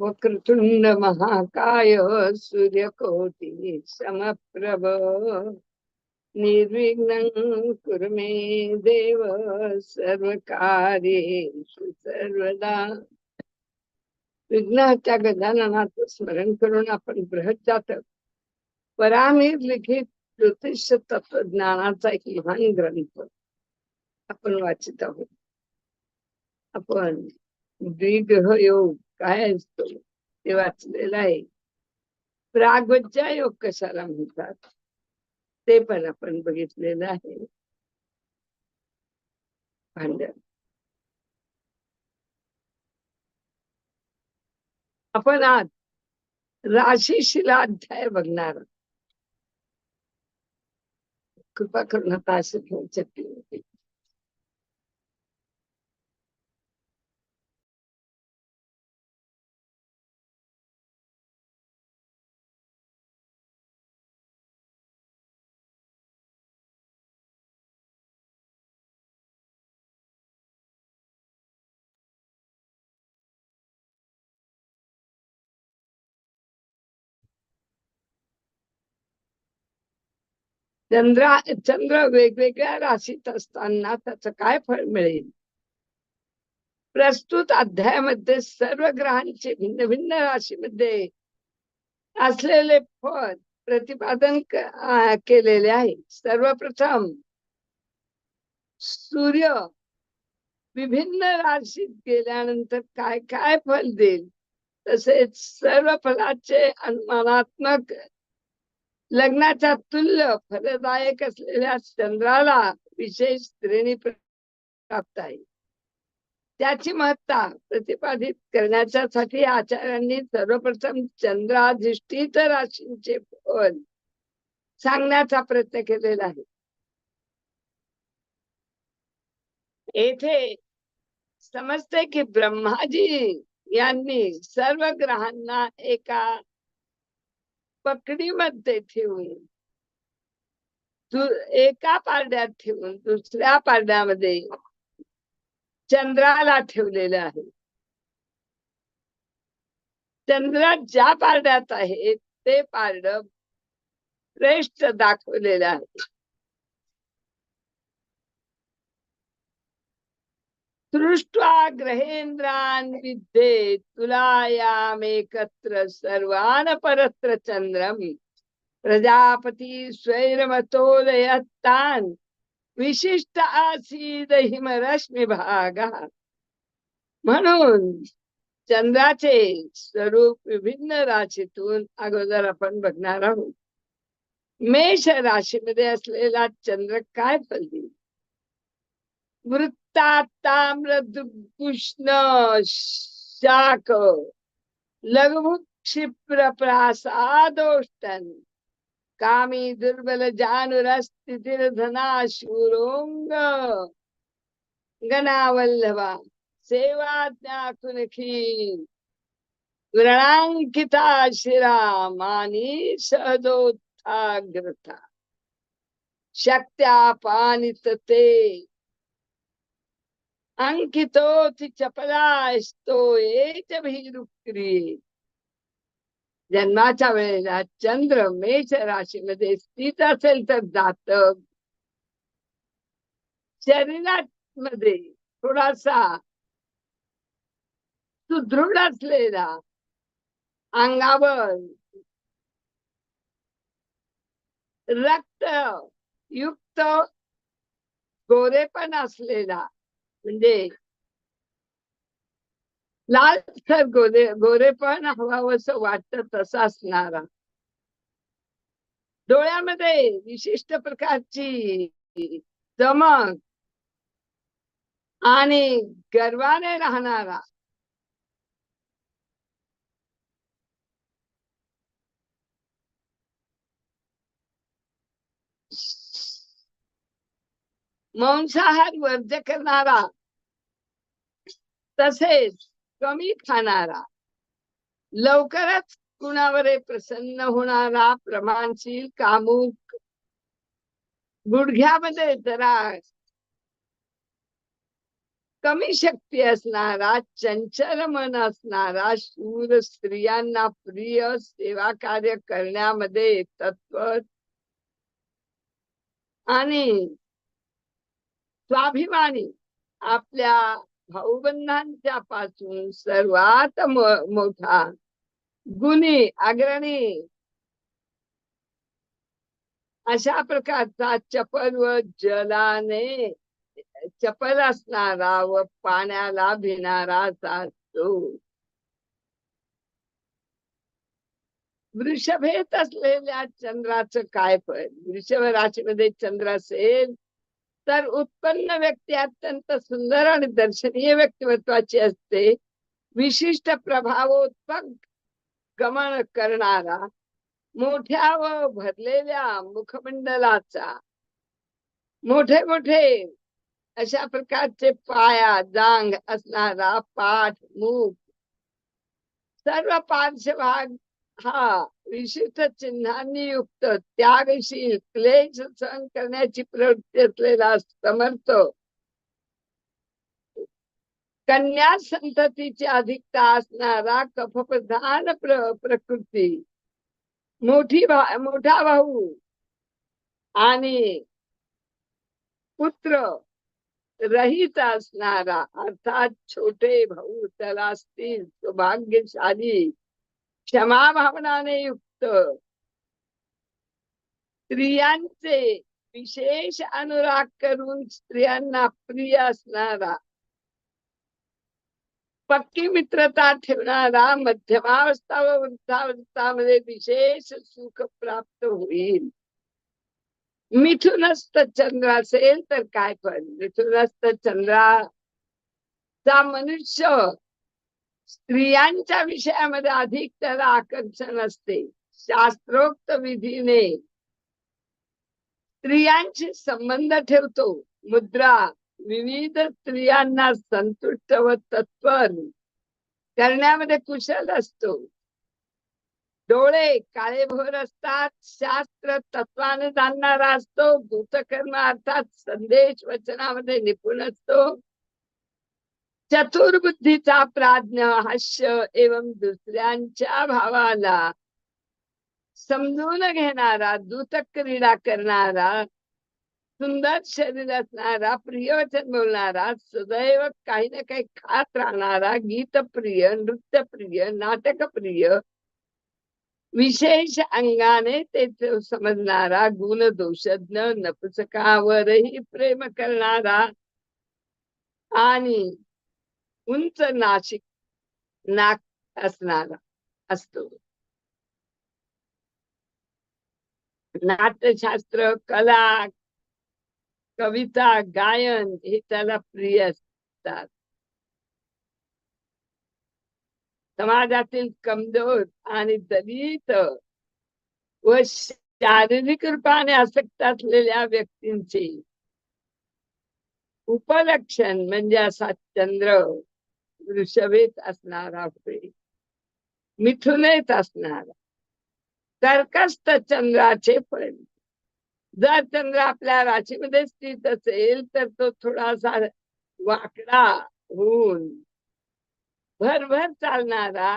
वक्रतुंड महाकाय सूर्यकोटि समप्रभ। निर्विघ्नं कुरु मे देव सर्वकार्येषु सर्वदा। विघ्नाच्या गजाननाचं स्मरण करून आपण बृहत जातक परामीर लिखित ज्योतिष तत्वज्ञानाचा एक महान ग्रंथ आपण वाचित आहोत। आपण द्विग्रह योग काय असतो ते वाचलेलं आहे. प्रागज्जा योग कशाला म्हणतात? ते पण आपण बघितलेलं आहे. भांडण. आपण आज राशीशिला अध्याय बघणार कृपा करून आता असे घेऊन शकते चंद्रा चंद्र वेगवेगळ्या राशीत असताना त्याचं काय फळ मिळेल? प्रस्तुत अध्यायामध्ये सर्व ग्रहांचे भिन्न भिन्न राशीमध्ये असलेले फळ प्रतिपादन केलेले आहे. सर्वप्रथम सूर्य विभिन्न राशीत गेल्यानंतर काय काय फल देईल? तसेच सर्व फलाचे अनुमानात्मक लग्नाच्या तुल्य फलदायक असलेल्या चंद्राला विशेष श्रेणी प्राप्त आहे. त्याची महत्ता प्रतिपादित करण्याच्यासाठी आचार्यांनी सर्वप्रथम चंद्राधिष्ठित राशींचे फल सांगण्याचा प्रयत्न केलेला आहे. येथे समजते की ब्रह्माजी यांनी सर्व ग्रहांना एका पकडीमध्ये ठेवून एका पारड्यात ठेवून दुसऱ्या पारड्यामध्ये चंद्राला ठेवलेलं आहे. चंद्र ज्या पारड्यात आहे ते पारड श्रेष्ठ दाखवलेलं आहे. दृष्ट्वा ग्रहेंद्रान विद्ये तुलायामेकत्र सर्वान परत्र चंद्रम प्रजापती स्वैरमतोदयत्तान विशिष्ट आसीद हिमरश्मी भागा। म्हणून चंद्राचे स्वरूप विभिन्न राशीतून अगोदर आपण बघणार आहोत। मेष राशीमध्ये असलेला चंद्र काय फल देईल? वृत्ताताम्र दुष्ण शाक लघु क्षिप्र प्रासादोष्टन कामी दुर्बल जानुरस्थितीर धना शूरोंग गणावल्लभा सेवाज्ञा व्रणांकिता शिरा मानी सहदोत्थाग्रता शक्त्या पानित ते अंकितोति चपलास्तो एच भीरुक्रिये जन्माच्या वेळेला चंद्र मेष राशीमध्ये स्थित असेल तर जातक शरीरात मध्ये थोडासा सुदृढ असलेला अंगावर रक्त युक्त गोरेपण असलेला म्हणजे लाल तर गोरे गोरेपण हवावंस वाटत तसा असणारा. डोळ्यामध्ये विशिष्ट प्रकारची चमक आणि गर्वाने राहणारा. मांसाहार वर्ज करणारा तसेच कमी खाणारा लवकरच कुणावर प्रसन्न होणारा प्रमाणशील कामुक गुडघ्यामध्ये जरा कमी शक्ती असणारा चंचल मन असणारा शूर स्त्रियांना प्रिय सेवा कार्य करण्यामध्ये तत्पर आणि स्वाभिमानी आपल्या भाऊबंधांच्या पासून सर्वात मोठा गुणी अग्रणी अशा प्रकारचा चपल व जलाने चपल असणारा व पाण्याला भिणारा असतो वृषभेत असलेल्या चंद्राचं काय फळ? वृषभ राशीमध्ये चंद्र असेल तर उत्पन्न व्यक्ती अत्यंत सुंदर आणि दर्शनीय व्यक्तिमत्वाची असते. विशिष्ट प्रभावोत्पक गमन करणारा मोठ्या व भरलेल्या मुखमंडलाचा मोठे मोठे अशा प्रकारचे पाया जांग असणारा पाठ मुख सर्व पार्श्वभाग हा विशिष्ट चिन्हांनी युक्त त्यागशील क्लेश सहन करण्याची प्रवृत्ती असलेला समर्थ. कन्या संततीची अधिकता असणारा कफप्रधान प्र प्रकृती. मोठी भा मोठा भाऊ आणि पुत्र रहित असणारा अर्थात छोटे भाऊ त्याला असतील सौभाग्यशाली क्षमा भावनाने युक्त स्त्रियांचे विशेष अनुराग करून स्त्रियांना प्रिय असणारा पक्की मित्रता ठेवणारा मध्यमावस्था व वृद्धावस्थामध्ये विशेष सुख प्राप्त होईल मिथुनस्त चंद्र असेल तर काय पण मिथुनस्त चंद्राचा मनुष्य स्त्रियांच्या विषयामध्ये अधिक त्याला आकर्षण असते. शास्त्रोक्त विधीने स्त्रियांशी संबंध ठेवतो. मुद्रा विविध स्त्रियांना संतुष्ट व तत्पर करण्यामध्ये कुशल असतो. डोळे काळे भोर असतात शास्त्र तत्वाने जाणणारा असतो भूतकर्म अर्थात संदेश वचनामध्ये निपुण असतो. चतुर्बुद्धीचा प्राज्ञ हास्य एवं दुसऱ्यांच्या भावाला. समजून घेणारा दूत क्रीडा करणारा सुंदर शरीर असणारा प्रियवचन बोलणारा सदैव काही ना काही खात राहणारा गीतप्रिय नृत्यप्रिय नाटकप्रिय विशेष अंगाने ते समजणारा गुण दोषज्ञ नपुसकावरही प्रेम करणारा आणि उंच नाशिक नाक असणारा असतो. नाट्यशास्त्र कला कविता गायन हे त्याला प्रिय असतात. समाजातील कमजोर आणि दलित व शारीरिक रूपाने आसक्त असलेल्या व्यक्तींचे उपलक्षण म्हणजे असा चंद्र वृषभेत असणारा होय मिथुनेत असणारा. कर्कस्त चंद्राचे फळ जर चंद्र आपल्या राशीमध्ये स्थित असेल तर तो थोडासा वाकडा होऊन भरभर चालणारा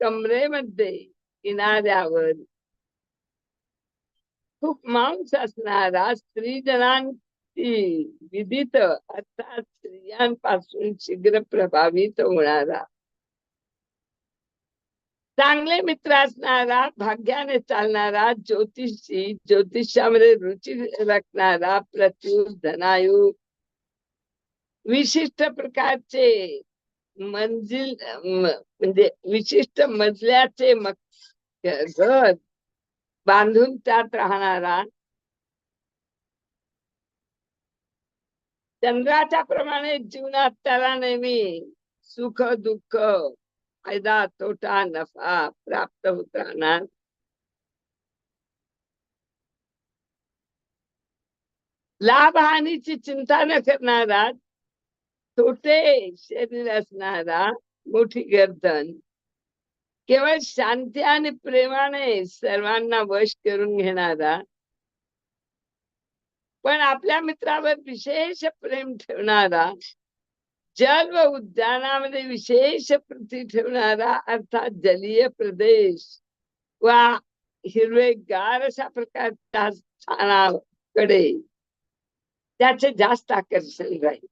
कमरेमध्ये किनाऱ्यावर खूप मांस असणारा ती विदित. अर्थात स्त्रियांपासून शीघ्र प्रभावित होणारा. चांगले मित्र असणारा भाग्याने चालणारा ज्योतिषी ज्योतिषामध्ये रुची राखणारा प्रत्युर धनायू. विशिष्ट प्रकारचे मंजिल म्हणजे विशिष्ट मजल्याचे घर बांधून त्यात राहणारा चंद्राच्या प्रमाणे जीवनात त्याला नेहमी सुख दुःख फायदा तोटा नफा प्राप्त होत राहणार. लाभ हानीची चिंता न करणारा छोटे शरीर असणारा मोठी गर्दन केवळ शांती आणि प्रेमाने सर्वांना वश करून घेणारा पण आपल्या मित्रावर विशेष प्रेम ठेवणारा जल व उद्यानामध्ये विशेष प्रती ठेवणारा अर्थात जलीय प्रदेश वा हिरवेगार अशा प्रकारच्या स्थानाकडे त्याचे जास्त आकर्षण राहील.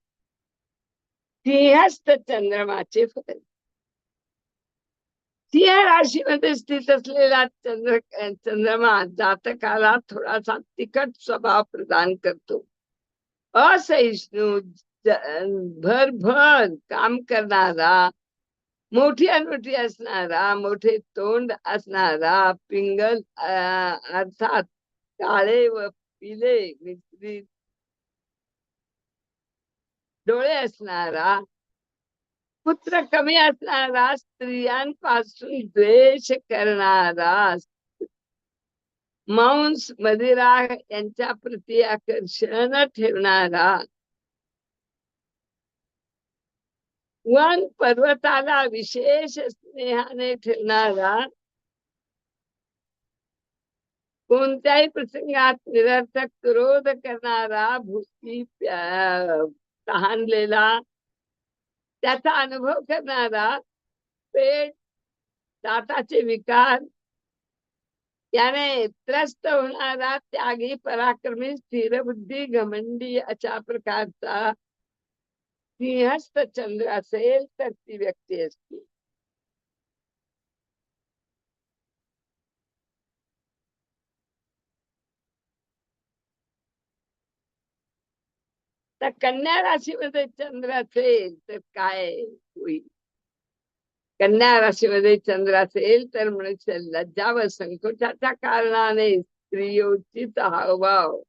सिंहस्थ चंद्रमाचे फल सिंह स्थित असलेला चंद्र चंद्रमा जातकाला थोडासा तिखट स्वभाव प्रदान करतो. असहिष्णू भरभर काम करणारा मोठी अनोठी असणारा मोठे तोंड असणारा पिंगल अर्थात काळे व पिले मिश्रित डोळे असणारा पुत्र कमी असणारा स्त्रियांपासून द्वेष करणारा मांस मदिरा यांच्या प्रती आकर्षण ठेवणारा. वन पर्वताला विशेष स्नेहाने ठेवणारा. कोणत्याही प्रसंगात निरर्थक क्रोध करणारा भूती तहानलेला. त्याचा अनुभव करणारा पेट दाताचे विकार त्याने त्रस्त होणारा त्यागी पराक्रमी स्थिरबुद्धी घमंडी अशा प्रकारचा सिंहस्थ चंद्र असेल तर ती व्यक्ती असते. तर कन्या राशीमध्ये चंद्र असेल तर काय होईल? कन्या राशीमध्ये चंद्र असेल तर मनुष्य लज्जा व संकोचाच्या कारणाने स्त्रियोचित हावभाव.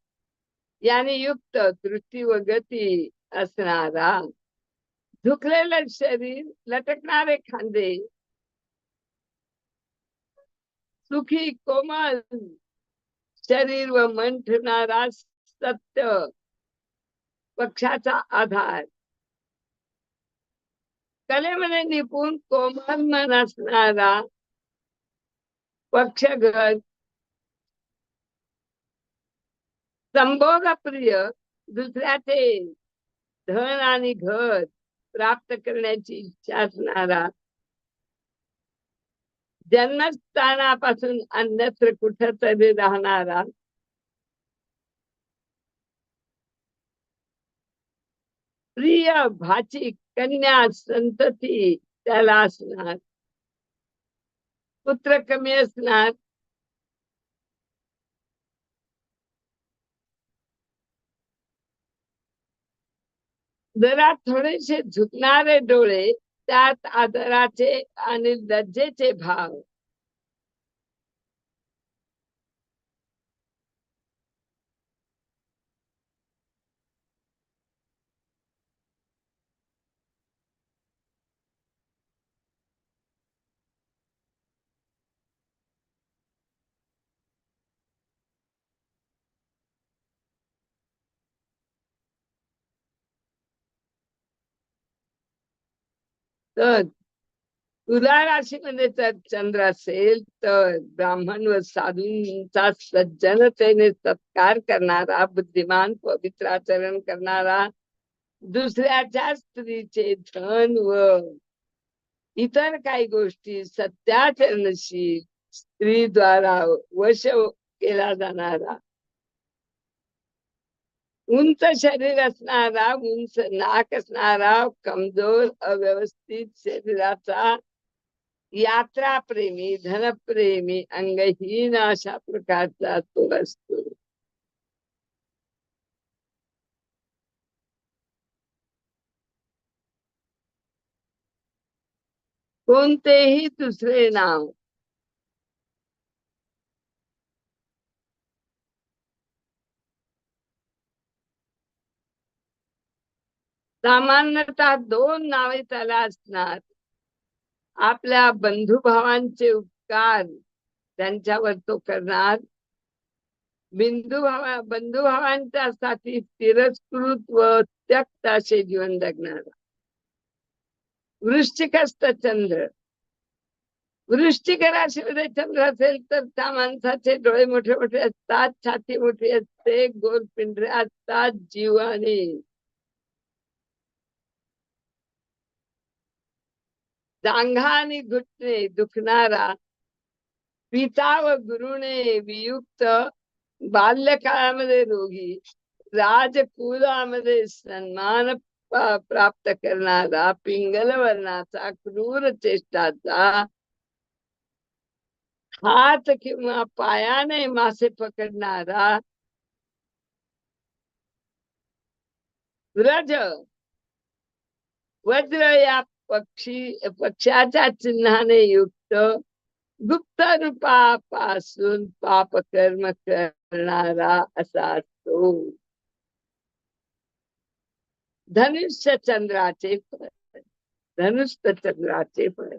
याने युक्त दृष्टी व गती असणारा. झुकलेलं शरीर लटकणारे खांदे. सुखी कोमल. शरीर व मन ठेवणारा सत्य. पक्षाचा आधार. कलेमध्ये निपुण कोमल मन असणारा पक्षगत संभोग प्रिय दुसऱ्याचे धन आणि घर प्राप्त करण्याची इच्छा असणारा जन्मस्थानापासून अन्यत्र कुठतरी राहणारा प्रिय भाची कन्या संतती त्याला असणार. पुत्र कमी असणार. जरा थोडेसे झुकणारे डोळे त्यात आदराचे आणि लज्जेचे भाव. तर तुला राशीमध्ये जर चंद्र असेल तर ब्राह्मण व साधूंचा सज्जनतेने सत्कार करणारा बुद्धिमान पवित्र आचरण करणारा दुसऱ्याच्या स्त्रीचे धन व इतर काही गोष्टी सत्याचरणशील स्त्री द्वारा वश केला जाणारा. उंच शरीर असणारा उंच नाक असणारा कमजोर अव्यवस्थित शरीराचा यात्रा प्रेमी धनप्रेमी अंगहीन अशा प्रकारचा तो असतो. कोणतेही दुसरे नाव सामान्यतः दोन नावे त्याला असणार. आपल्या बंधुभावांचे उपकार त्यांच्यावर तो करणार. बिंदू भावा बंधुभावांच्या साठी तिरस्कृत व त्यक्त असे जीवन जगणारा. वृश्चिकस्त चंद्र. वृश्चिक राशीमध्ये चंद्र असेल तर त्या माणसाचे डोळे मोठे मोठे असतात छाती मोठी असते गोल पिंढरे असतात जीवाने जांघा आणि घुटणे दुखणारा पिता व गुरुने वियुक्त बाल्यकाळामध्ये रोगी राजकुलामध्ये सन्मान प्राप्त करणारा पिंगल वर्णाचा क्रूर चेष्टाचा हात किंवा पायाने मासे पकडणारा व्रज वज्र या पक्षी पक्षाच्या चिन्हाने युक्त गुप्त रूपापासून पाप कर्म करणारा असा असतो. धनुष्य चंद्राचे फळ. धनुष्य चंद्राचे फळ.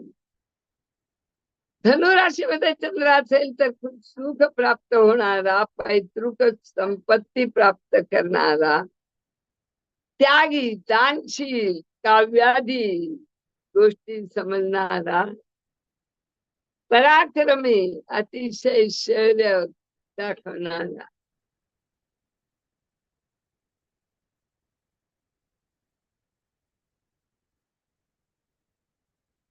धनुराशीमध्ये चंद्र असेल तर खूप सुख प्राप्त होणारा पैतृक संपत्ती प्राप्त करणारा. त्यागी दानशील काव्यादी गोष्टी समजणारा. पराक्रमी अतिशय शौर्य दाखवणारा.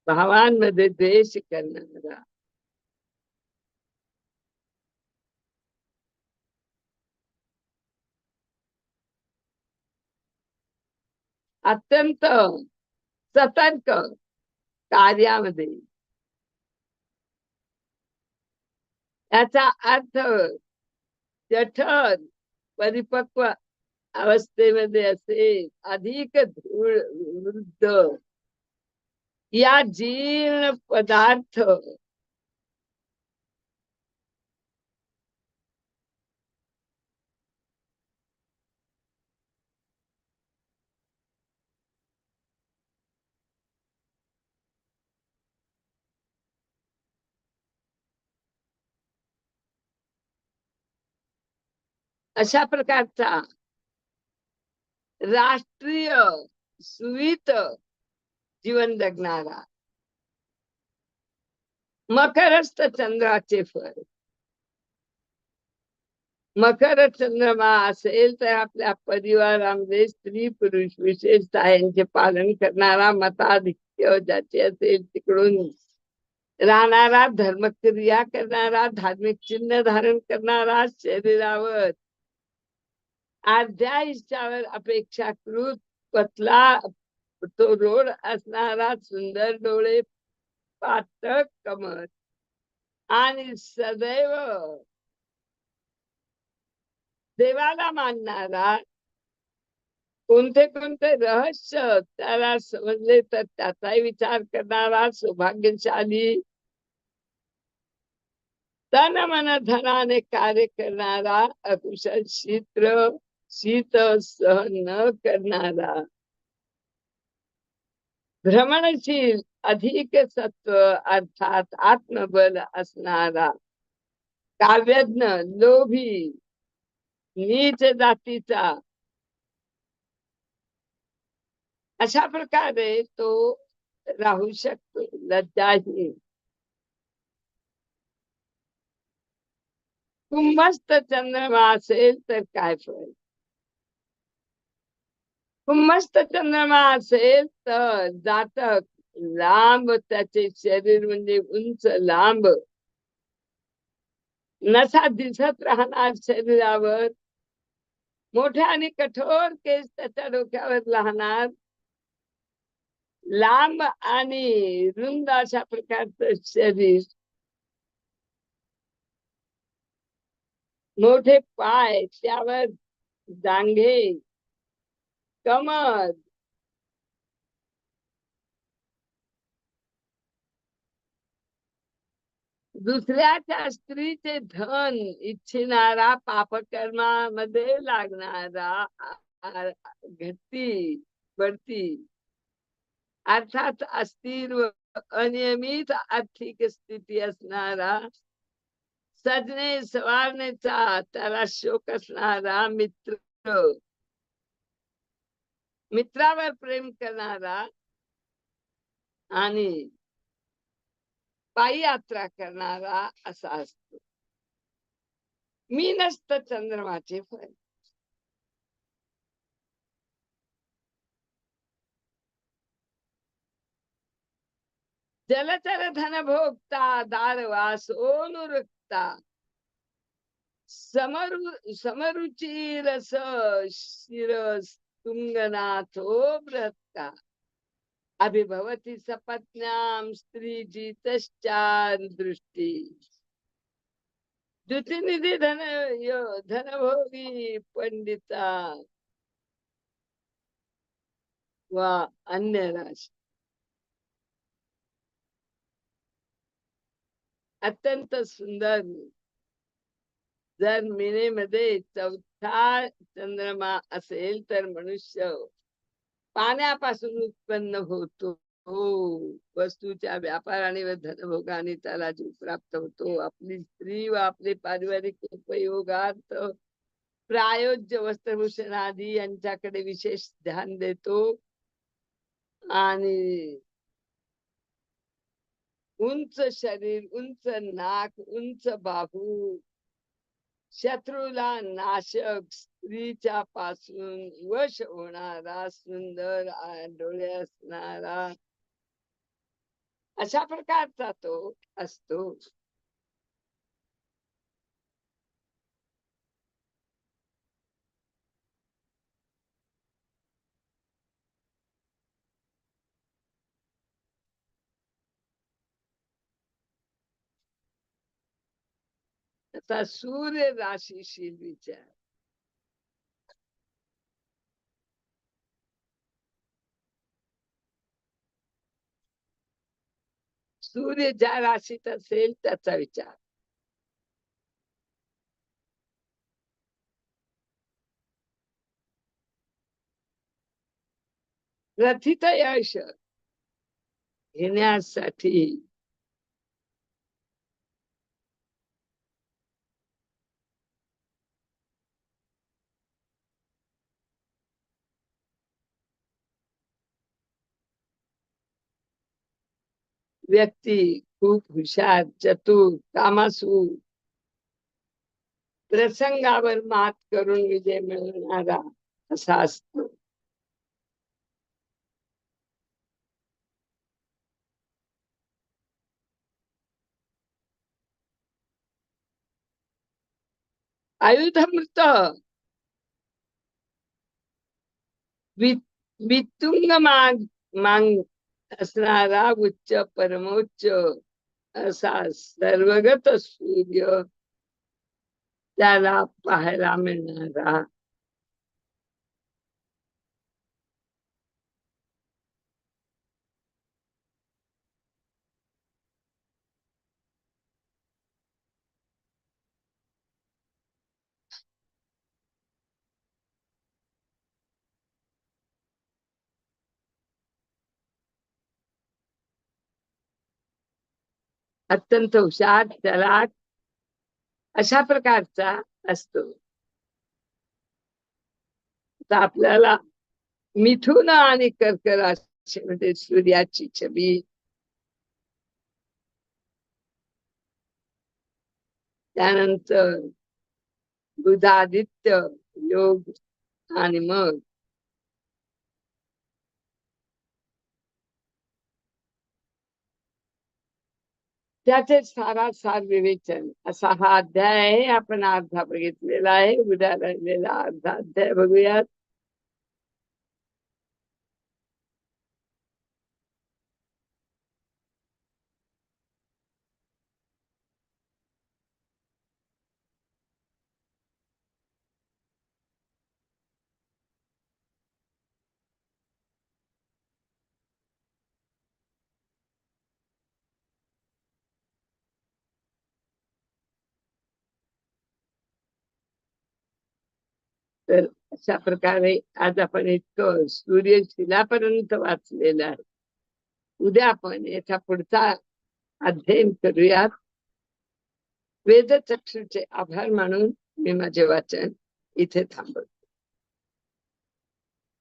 भावांमध्ये द्वेष करणारा. अत्यंत सतर्क कार्यामध्ये. याचा अर्थ जठर परिपक्व अवस्थेमध्ये असेल अधिक धूळ वृद्ध. या जीर्ण पदार्थ अशा प्रकारचा राष्ट्रीय सुवित जीवन जगणारा मकरस्थ चंद्राचे फळ. मकर चंद्रमा असेल तर आपल्या परिवारामध्ये स्त्री पुरुष विशेषतः यांचे पालन करणारा मताधिक्य ज्याचे असेल तिकडून राहणारा धर्मक्रिया करणारा धार्मिक चिन्ह धारण करणारा शरीरावर अर्ध्या इच्छावर अपेक्षाकृत पतला तो रोड असणारा सुंदर डोळे पातळ कमर आणि सदैव देवाला मानणारा कोणते कोणते रहस्य त्याला समजले तर त्याचाही विचार करणारा सौभाग्यशाली तन मन धनाने कार्य करणारा अकुशल शीत्र शीत सहन न करणारा. भ्रमणशील अधिक सत्व अर्थात आत्मबल असणारा. काव्यज्ञ लोभी नीच जातीचा. अशा प्रकारे तो राहू शकतो लज्जाही कुंभस्त चंद्रमा असेल तर काय फळ? मस्त चंद्रमा असेल तर जातक लांब त्याचे शरीर म्हणजे उंच लांब. नसा दिसत राहणार शरीरावर. मोठे आणि कठोर केस त्याच्या डोक्यावर राहणार. लांब आणि रुंद अशा प्रकारचं शरीर. मोठे पाय त्यावर जांघे कमर दुसऱ्याच्या स्त्रीचे धन इच्छिणारा पापकर्मामध्ये लागणारा घटती बढती. अर्थात अस्थिर व अनियमित आर्थिक स्थिती असणारा सजने सवारण्याचा त्याला शोक असणारा मित्र. मित्रावर प्रेम करणारा आणि पायी यात्रा करणारा असा असतो. मी नसत चंद्रमाचे फळ. जलचर धन भोगता दारवा सोनुरुक्ता समरु समरुची रस शिरस तुंगनाथो व्रता अभिभवती सपत्न्यां स्त्री दृष्टी द्युतिनिधी धन यो धनभोगी पंडिता वा अन्य राशी। अत्यंत सुंदर जर मिनेमध्ये चौथ चंद्रमा असेल तर मनुष्य. पाण्यापासून उत्पन्न होतो. हो वस्तूच्या व्यापाराने व धनभोगाने त्याला जीव प्राप्त होतो. आपली स्त्री व आपले पारिवारिक उपयोगात प्रायोज्य वस्त्रभूषण आदी यांच्याकडे विशेष ध्यान देतो. आणि उंच शरीर उंच नाक उंच बाहू शत्रूला नाशक स्त्रीच्या पासून वश होणारा सुंदर डोळे असणारा. अशा प्रकारचा तो असतो. आता सूर्य राशीशील विचार सूर्य ज्या राशीत असेल त्याचा विचार रथित यश घेण्यासाठी व्यक्ती खूप हुशार चतुर कामासू. प्रसंगावर मात करून विजय मिळवणारा असा असतो. आयुधमृत. वितुंग माग मांग असणारा उच्च परमोच्च असा सर्वगत सूर्य त्याला पाहायला मिळणारा अत्यंत हुशार त्याला अशा प्रकारचा असतो. तर आपल्याला मिथुन आणि कर्क राशीमध्ये सूर्याची छबी. त्यानंतर बुधादित्य योग आणि मग त्याचे सारा सार विवेचन. असा हा अध्याय आहे. आपण अर्धा बघितलेला आहे. उद्या राहिलेला अर्धा अध्याय बघूयात. तर अशा प्रकारे आज आपण इतकं सूर्यशिलापर्यंत वाचलेलं आहे. उद्या आपण याचा पुढचा अध्ययन करूयात. वेदचक्षुचे आभार मानून मी माझे वाचन इथे थांबवतो.